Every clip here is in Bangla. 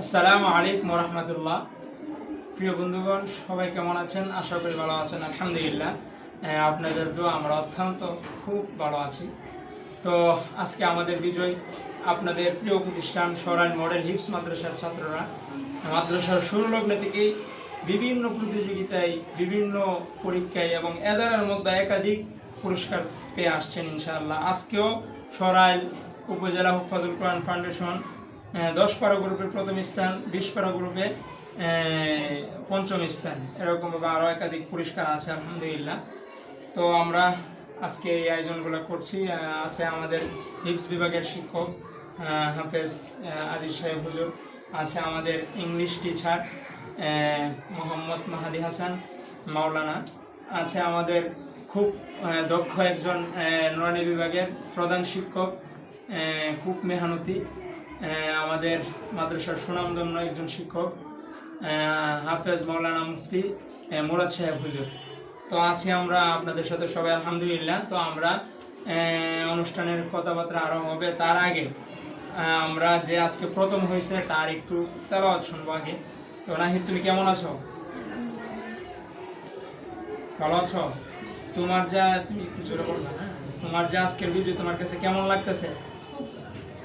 আসসালামু আলাইকুম রহমতুল্লাহ। প্রিয় বন্ধুগণ, সবাই কেমন আছেন? আশা করি ভালো আছেন, আলহামদুলিল্লাহ। আপনাদের দোয়া আমরা অত্যন্ত খুব ভালো আছি। তো, আজকে আমাদের বিজয় আপনাদের প্রিয় প্রতিষ্ঠান সরাইন মডেল হিপস মাদ্রাসার ছাত্ররা। মাদ্রাসার শুরু লগ্নে থেকেই বিভিন্ন প্রতিযোগিতায়, বিভিন্ন পরীক্ষায় এবং এদারের মধ্যে একাধিক পুরস্কার পেয়ে আসছেন ইনশাআল্লাহ। আজকেও সরাইল উপজেলা হুফাজুল কোরআন ফাউন্ডেশন দশ পারা গ্রুপের প্রথম স্থান, বিশ পারা গ্রুপে পঞ্চম স্থান। এরকমভাবে আরও একাধিক পুরস্কার আছে, আলহামদুলিল্লাহ। তো আমরা আজকে এই আয়োজনগুলো করছি। আছে আমাদের হিপস বিভাগের শিক্ষক হাফেজ আজিজ সাহেব হুজুর, আছে আমাদের ইংলিশ টিচার মোহাম্মদ মাহাদি হাসান, মাওলানা, আছে আমাদের খুব দক্ষ একজন নুরানি বিভাগের প্রধান শিক্ষক খুব মেহানতি আমাদের মাদ্রাসার সুনামধন্য একজন শিক্ষক হাফেজ মাওলানা মুফতি মুরাদ সাহেব হুজুর। তো আছি আমরা আপনাদের সাথে সবাই আলহামদুলিল্লাহ, তো আমরা অনুষ্ঠানের কথাবার্তা আরও হবে। তার আগে আমরা যে আজকে প্রথম হয়েছে, তার একটু তেলাওয়াত শুনব আগে। তো নাহিদ, তুমি কেমন আছো? ভালো আছো? তোমার যা তুমি একটু জোরে বলবা হ্যাঁ তোমার যে আজকের ভিডিও তোমার কাছে কেমন লাগতেছে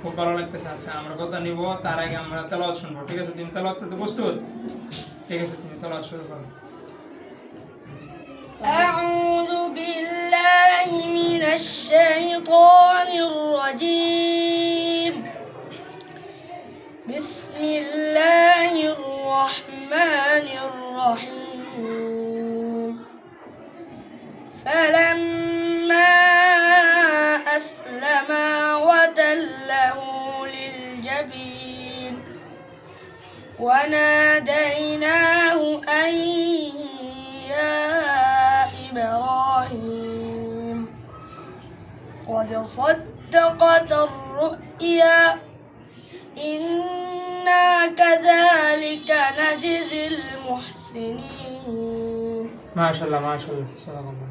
খুব ভালো লাগতেছে আচ্ছা আমরা কথা নিব তার আগে আমরা তেলাওয়াত শুনবো ঠিক আছে তুমি তেলাওয়াত করতে প্রস্তুত ঠিক আছে তুমি তেলাওয়াত শুরু করো أعوذ بالله من الشيطان الرجيم بسم الله الرحمن الرحيم فلما أسلما وتله للجبين وناديناه أن يا إبراهيم قد صدقت الرؤيا إنا كذلك نجزي المحسنين. ما شاء الله ما شاء الله. سلام الله.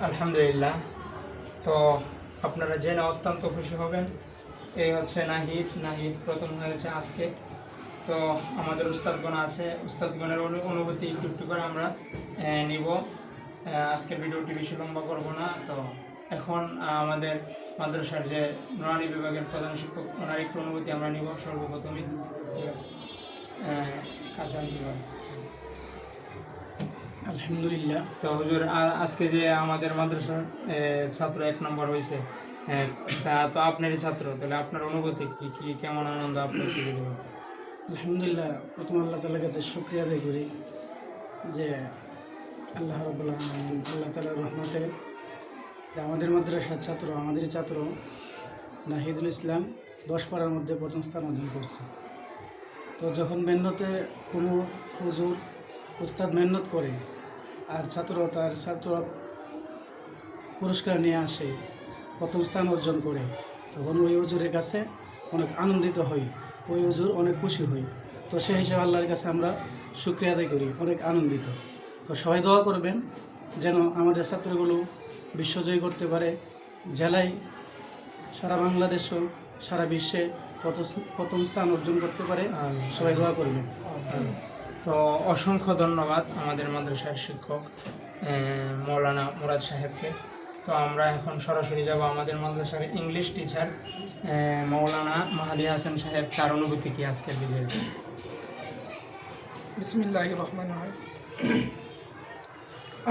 আলহামদুলিল্লাহ তো আপনারা জেনে অত্যন্ত খুশি হবেন। এই হচ্ছে নাহিদ। নাহিদ প্রথম হয়েছে আজকে। তো আমাদের উস্তাদগণ আছে। উস্তাদগণের অনু- অনুভূতি একটু একটু করে আমরা নিব। আজকে ভিডিওটি বেশি লম্বা করব না। তো এখন আমাদের মাদ্রাসার যে নুরানি বিভাগের প্রধান শিক্ষক, ওনার একটু অনুভূতি আমরা নিব সর্বপ্রথমই। ঠিক আছে। কীভাবে আলহামদুলিল্লাহ তো হুজুর আজকে যে আমাদের মাদ্রাসার ছাত্র এক নম্বর হয়েছে হ্যাঁ, তা তো আপনারই ছাত্র তাহলে আপনার অনুভূতি কি কি কেমন আনন্দ আপনার কি? আলহামদুলিল্লাহ প্রথম আল্লাহ তালার কাছে শুক্রিয়া আদায় করি যে আল্লাহ রবুল্লাহ আল্লাহ তালার রহমতে আমাদের মাদ্রাসার ছাত্র আমাদেরই ছাত্র নাহিদুল ইসলাম দশ পাড়ার মধ্যে প্রথম স্থান অর্জন করছে তো যখন মেহনতে কোনো হুজুর উস্তাদ মেহনত করে আর ছাত্র তার ছাত্র পুরস্কার নিয়ে আসে প্রথম স্থান অর্জন করে। তখন ওই হুজুরের কাছে অনেক আনন্দিত হই ওই হুজুর অনেক খুশি হই। তো সেই হিসেবে আল্লাহর কাছে আমরা শুক্রিয়া আদায় করি অনেক আনন্দিত। তো সবাই দোয়া করবেন যেন আমাদের ছাত্রগুলো বিশ্বজয়ী করতে পারে। জেলায় সারা বাংলাদেশও সারা বিশ্বে প্রথম- প্রথম স্থান অর্জন করতে পারে। সবাই দোয়া করবেন। তো অসংখ্য ধন্যবাদ আমাদের মাদ্রাসার শিক্ষক মৌলানা মুরাদ সাহেবকে। তো আমরা এখন সরাসরি যাব আমাদের মাদ্রাসার ইংলিশ টিচার মৌলানা মাহাদি হাসান সাহেব। তার অনুভূতি কি আজকের বিজয় বিসমিল্লাহ রহমান রহিম।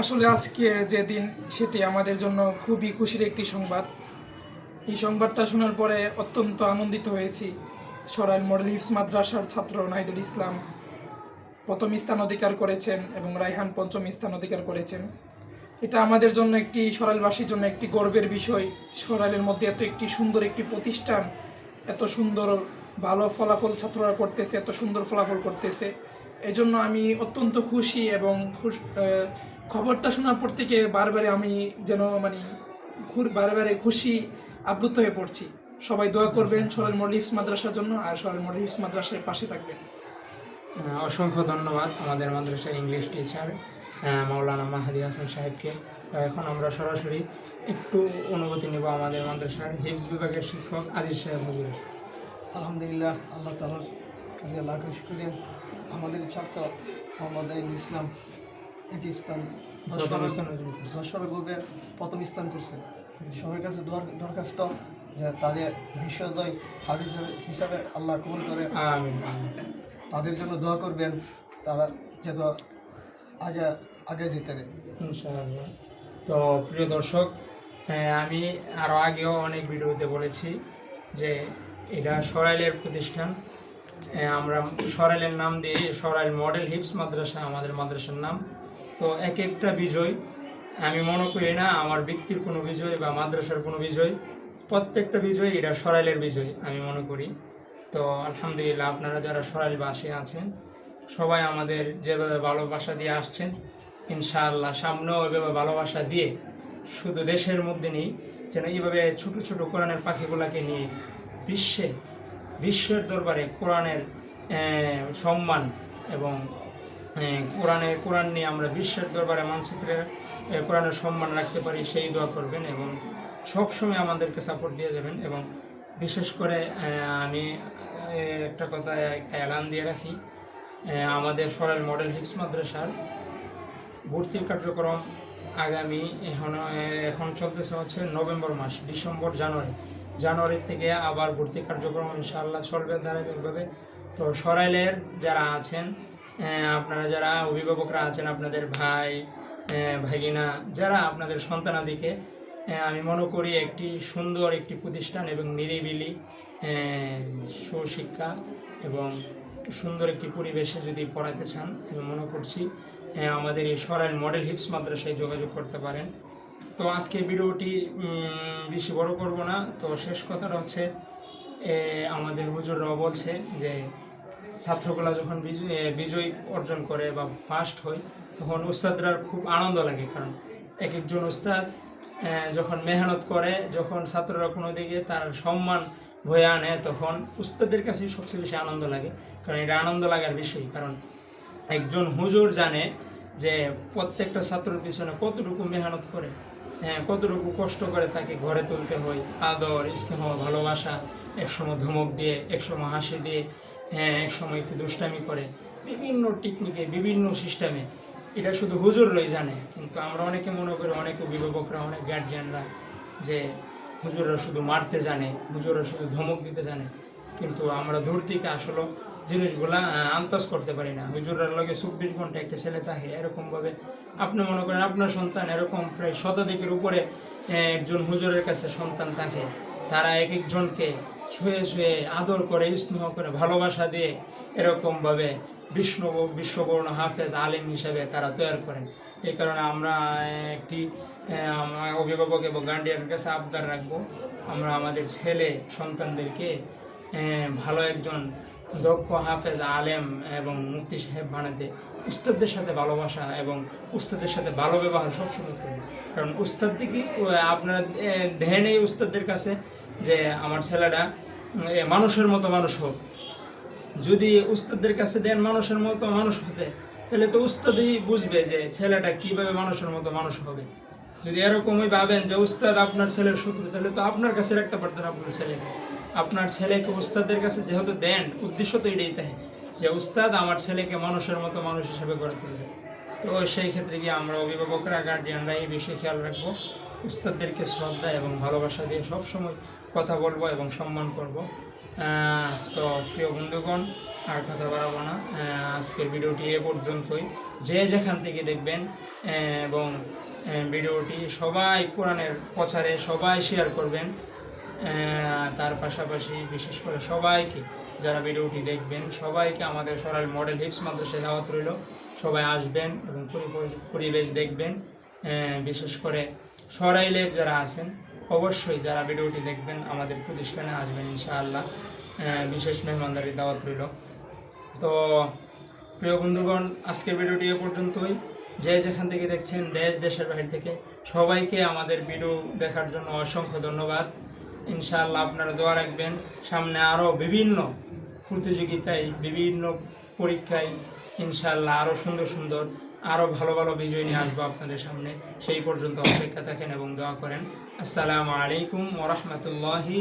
আসলে আজকে যে দিন, সেটি আমাদের জন্য খুবই খুশির একটি সংবাদ। এই সংবাদটা শোনার পরে অত্যন্ত আনন্দিত হয়েছি। সরাইল মডেল হিফস মাদ্রাসার ছাত্র নাহিদুল ইসলাম প্রথম স্থান অধিকার করেছেন এবং রাইহান পঞ্চম স্থান অধিকার করেছেন। এটা আমাদের জন্য একটি সরাইলবাসীর জন্য একটি গর্বের বিষয়। সরাইলের মধ্যে এত একটি সুন্দর একটি প্রতিষ্ঠান, এত সুন্দর ভালো ফলাফল ছাত্ররা করতেছে, এত সুন্দর ফলাফল করতেছে। এজন্য আমি অত্যন্ত খুশি এবং খবরটা শোনার পর থেকে বারবারে আমি যেন মানে বারবারে খুশি আপ্লুত হয়ে পড়ছি। সবাই দোয়া করবেন সরাইল মডলিফস মাদ্রাসার জন্য আর সরাইল মডলিফস মাদ্রাসার পাশে থাকবেন। অসংখ্য ধন্যবাদ আমাদের মাদ্রাসার ইংলিশ টিচার মাওলানা মাহাদি হাসান সাহেবকে। তো এখন আমরা সরাসরি একটু অনুভূতি নেব আমাদের মাদ্রাসার হিফজ বিভাগের শিক্ষক আজিজ সাহেব হুজুরের। আলহামদুলিল্লাহ আল্লাহ তালার কাছে লাখ শুক্রিয়া। আমাদের ছাত্র মোহাম্মদ ইসলাম এক। দশর গ্রুপে প্রথম স্থান করছে। সবার কাছে দরখাস্ত যে তাদের বিশ্বজয় হাফিজ হিসাবে আল্লাহ কবুল করে। আমিন। তাদের জন্য দোয়া করবেন, তারা যেন আগে আগে যেতে তো প্রিয় দর্শক আমি আরও আগেও অনেক ভিডিওতে বলেছি যে এটা সরাইলের প্রতিষ্ঠান। আমরা সরাইলের নাম দিয়ে সরাইল মডেল হিপস মাদ্রাসা, আমাদের মাদ্রাসার নাম। তো এক একটা বিজয়, আমি মনে করি না আমার ব্যক্তির কোনো বিজয় বা মাদ্রাসার কোনো বিজয়, প্রত্যেকটা বিজয় এটা সরাইলের বিজয়, আমি মনে করি। তো আলহামদুলিল্লাহ আপনারা যারা সরাইলবাসী আছেন সবাই আমাদের যেভাবে ভালোবাসা দিয়ে আসছেন ইনশাআল্লাহ সামনেও ওইভাবে ভালোবাসা দিয়ে শুধু দেশের মধ্যে নেই যেন এইভাবে ছোট ছোট কোরআনের পাখিগুলোকে নিয়ে বিশ্বে বিশ্বের দরবারে কোরআনের সম্মান এবং আহ, কোরআনের কোরআন নিয়ে আমরা বিশ্বের দরবারে মানচিত্রে কোরআনের সম্মান রাখতে পারি সেই দোয়া করবেন এবং সবসময় আমাদেরকে সাপোর্ট দিয়ে যাবেন এবং বিশেষ করে আমি একটা কথা এলান দিয়ে রাখি। আমাদের সরাইল মডেল হিক্স মাদ্রাসার ভর্তির কার্যক্রম আগামী এখন এখন চলতেছে হচ্ছে নভেম্বর মাস, ডিসেম্বর, জানুয়ারি। জানুয়ারি থেকে আবার ভর্তি কার্যক্রম ইনশাআল্লাহ চলবে ধারাবাহিকভাবে। তো সরাইলের যারা আছেন আপনারা যারা অভিভাবকরা আছেন, আপনাদের ভাই ভাগিনা, যারা আপনাদের সন্তানাদিকে আমি মনে করি একটি সুন্দর একটি প্রতিষ্ঠান এবং নিরিবিলি সুশিক্ষা এবং সুন্দর একটি পরিবেশে যদি পড়াতে চান, আমি মনে করছি আমাদের এই সরাইল মডেল হিপস মাদ্রাসায় যোগাযোগ করতে পারেন। তো আজকে ভিডিওটি বেশি বড় করব না, তো শেষ কথাটা হচ্ছে আমাদের হুজুররাও বলছে যে, ছাত্রগুলা যখন বিজয় অর্জন করে বা ফার্স্ট হয়, তখন উস্তাদরার খুব আনন্দ লাগে, কারণ এক একজন উস্তাদ যখন মেহনত করে, যখন ছাত্ররা কোনো দিকে তার সম্মান বয়ে আনে, তখন উস্তাদের কাছেই সবচেয়ে বেশি আনন্দ লাগে। কারণ এটা আনন্দ লাগার বিষয়। কারণ একজন হুজুর জানে যে প্রত্যেকটা ছাত্রের পিছনে কতটুকু মেহনত করে হ্যাঁ কতটুকু কষ্ট করে তাকে ঘরে তুলতে হয়। আদর, স্নেহ, ভালোবাসা, একসময় ধমক দিয়ে, একসময় হাসি দিয়ে হ্যাঁ একসময় একটু দুষ্টামি করে। বিভিন্ন টেকনিকে বিভিন্ন সিস্টেমে এটা শুধু হুজুররাই জানে কিন্তু আমরা অনেকে মনে করি অনেক অভিভাবকরা অনেক গার্জিয়ানরা যে হুজুররা শুধু মারতে জানে হুজুররা শুধু ধমক দিতে জানে। কিন্তু আমরা দূর থেকে আসলে জিনিসগুলা আহ, আন্দাজ করতে পারি না। হুজুরের লগে চব্বিশ ঘণ্টা একটা ছেলে থাকে এরকমভাবে আপনি মনে করেন আপনার সন্তান এরকম প্রায় শতাধিকের উপরে একজন হুজুরের কাছে সন্তান থাকে। তারা এক একজনকে ছুঁয়ে ছুঁয়ে আদর করে স্নেহ করে ভালোবাসা দিয়ে এরকমভাবে বিষ্ণু বিশ্ববর্ণ হাফেজ আলেম হিসেবে তারা তৈরি করেন। এই কারণে আমরা একটি অভিভাবক এবং গার্ডিয়ানের কাছে আবদার রাখব। আমরা আমাদের ছেলে সন্তানদেরকে ভালো একজন দক্ষ, হাফেজ, আলেম এবং মুফতি সাহেব বানাতে উস্তাদদের সাথে ভালোবাসা এবং উস্তাদের সাথে ভালো ব্যবহার সবসময় করবে। কারণ উস্তাদ দিকে আপনারা ধ্যান এই উস্তাদদের কাছে যে, আমার ছেলেটা মানুষের মতো মানুষ হোক। যদি উস্তাদদের কাছে দেন মানুষের মতো মানুষ হতে, তাহলে তো উস্তাদই বুঝবে যে ছেলেটা কীভাবে মানুষের মতো মানুষ হবে। যদি এরকমই ভাবেন যে উস্তাদ আপনার ছেলের শত্রু, তাহলে তো আপনার কাছে রাখতে পারতেন আপনার ছেলেকে। আপনার ছেলেকে উস্তাদের কাছে যেহেতু দেন, উদ্দেশ্য তো এটাই তাই, যে উস্তাদ আমার ছেলেকে মানুষের মতো মানুষ হিসেবে গড়ে তুলবে। তো সেই ক্ষেত্রে গিয়ে আমরা অভিভাবকরা গার্ডিয়ানরা এই বিষয়ে খেয়াল রাখব। উস্তাদদেরকে শ্রদ্ধা এবং ভালোবাসা দিয়ে সবসময় কথা বলব এবং সম্মান করব। তো প্রিয় বন্ধুগণ, আর কথা বাড়াবো না। আজকের ভিডিওটি এ পর্যন্তই। যে যেখান থেকে দেখবেন এবং ভিডিওটি সবাই কোরআনের প্রচারে সবাই শেয়ার করবেন তার পাশাপাশি বিশেষ করে সবাইকে যারা ভিডিওটি দেখবেন, সবাইকে আমাদের সরাল মডেল হিপস মাদ্রাসায় দাওয়াত রইল। সবাই আসবেন এবং পরিবেশ দেখবেন বিশেষ করে সরাইলের যারা আছেন, অবশ্যই যারা ভিডিওটি দেখবেন, আমাদের প্রতিষ্ঠানে আসবেন ইনশাআল্লাহ। বিশেষ মেহমানদারি দাওয়াত রইল। তো প্রিয় বন্ধুগণ, আজকের ভিডিওটি এ পর্যন্তই। যে যেখান থেকে দেখছেন, দেশ, দেশের বাহির থেকে, সবাইকে আমাদের ভিডিও দেখার জন্য অসংখ্য ধন্যবাদ। ইনশাআল্লাহ আপনারা দোয়া রাখবেন। সামনে আরও বিভিন্ন প্রতিযোগিতায়, বিভিন্ন পরীক্ষায় ইনশাআল্লাহ আরও সুন্দর সুন্দর আরও ভালো ভালো বিজয় নিয়ে আসব আপনাদের সামনে। সেই পর্যন্ত অপেক্ষা থাকেন এবং দোয়া করেন। আসসালামু আলাইকুম ওরহমতুল্লাহি